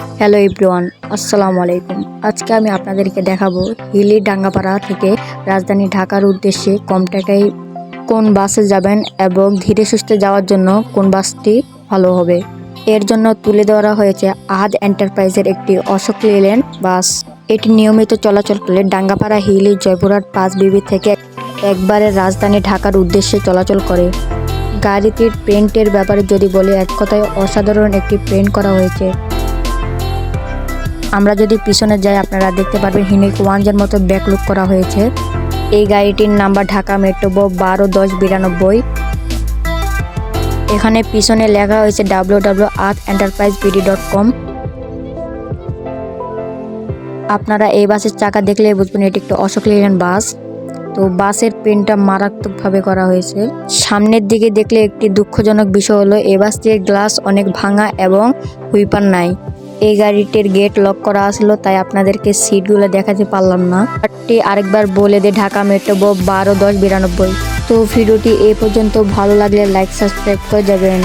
Hello everyone আসসালামু আলাইকুম আজকে আমি আপনাদেরকে দেখাবো হিলি ডাঙ্গাপাড়া থেকে রাজধানী ঢাকার উদ্দেশ্যে কম টাকায় কোন বাসে যাবেন এবং ধীরে সুস্থে যাওয়ার জন্য কোন বাসটি ভালো হবে। এর জন্য তুলে দেওয়া হয়েছে আহাদ এন্টারপ্রাইজের একটি অশোক লেল্যান্ড বাস। এটি নিয়মিত চলাচল করলে ডাঙ্গাপাড়া হিলি জয়পুরহাট পাঁচ বিবি থেকে একবারে রাজধানী ঢাকার উদ্দেশ্যে চলাচল করে। গাড়িটির প্রিন্টের ব্যাপারে যদি বলি, এক কথায় অসাধারণ একটি প্রিন্ট করা হয়েছে। আমরা যদি পিছনে যাই, আপনারা দেখতে পারবেন হিনিক ওয়ানজের মতো ব্যাকলুক করা হয়েছে। এই গাড়িটির নাম্বার ঢাকা মেট্রো ব বারো দশ বিরানব্বই। এখানে পিছনে লেখা হয়েছে W W earth enterprise BD dot com. আপনারা এই বাসের চাকা দেখলে বুঝবেন এটি একটি অশোক লেল্যান্ড বাস। তো বাসের পেনটা মারাত্মকভাবে করা হয়েছে। সামনের দিকে দেখলে একটি দুঃখজনক বিষয় হলো, এ বাসটির গ্লাস অনেক ভাঙা এবং হুইপার নাই। এই গাড়িটির গেট লক করা আসলো, তাই আপনাদেরকে সিটগুলো দেখাতে পারলাম না। গাড়িটি আরেকবার বলে দে, ঢাকা মেট্রো বারো দশ বিরানব্বই। তো ভিডিওটি এ পর্যন্ত ভালো লাগলে লাইক, সাবস্ক্রাইব করে যাবেন।